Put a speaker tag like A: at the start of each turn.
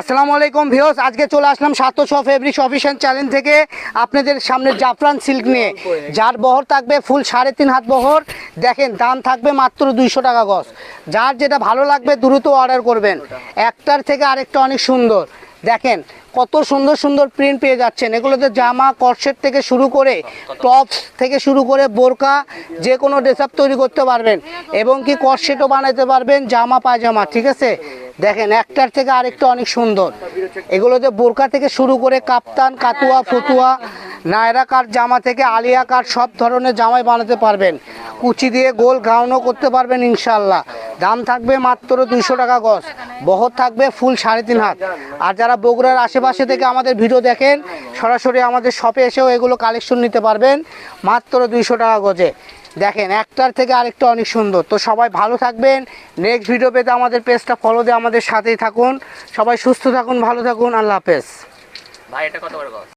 A: আসসালামু আলাইকুম ভিউস আজকে চলে আসলাম সাতশো ফেব্রিক অফিসিয়াল চ্যালেঞ্জ থেকে আপনাদের সামনে জাফরান সিল্ক নিয়ে। যার বহর থাকবে ফুল সাড়ে তিন হাত বহর। দেখেন, দাম থাকবে মাত্র দুইশো টাকা গজ। যার যেটা ভালো লাগবে দ্রুত অর্ডার করবেন। একটার থেকে আরেকটা অনেক সুন্দর। দেখেন, কত সুন্দর সুন্দর প্রিন্ট পেয়ে যাচ্ছেন। এগুলোতে জামা কর্সেট থেকে শুরু করে টপস থেকে শুরু করে বোরকা, যে কোনো ড্রেস তৈরি করতে পারবেন। এবং কি কর্সেটও বানাতে পারবেন, জামা, পায়জামা, ঠিক আছে? দেখেন, একটার থেকে আরেকটা অনেক সুন্দর। এগুলোতে বোরকা থেকে শুরু করে কাপ্তান, কাতুয়া, ফতুয়া, নায়রা কাঠ, জামা থেকে আলিয়া কাঠ, সব ধরনের জামাই বানাতে পারবেন। কুচি দিয়ে গোল গাউনও করতে পারবেন ইনশাল্লাহ দাম থাকবে মাত্র দুইশো টাকা গজ। বহর থাকবে ফুল সাড়ে তিন হাত। আর যারা বগুড়ার আশেপাশে থেকে আমাদের ভিডিও দেখেন, সরাসরি আমাদের শপে এসেও এগুলো কালেকশন নিতে পারবেন মাত্র দুইশো টাকা গজে। দেখেন, একটার থেকে আরেকটা অনেক সুন্দর। তো সবাই ভালো থাকবেন। নেক্সট ভিডিও পেতে আমাদের পেজটা ফলো দিয়ে আমাদের সাথেই থাকুন। সবাই সুস্থ থাকুন, ভালো থাকুন। আল্লাহ হাফেজ।
B: ভাই, এটা কত করে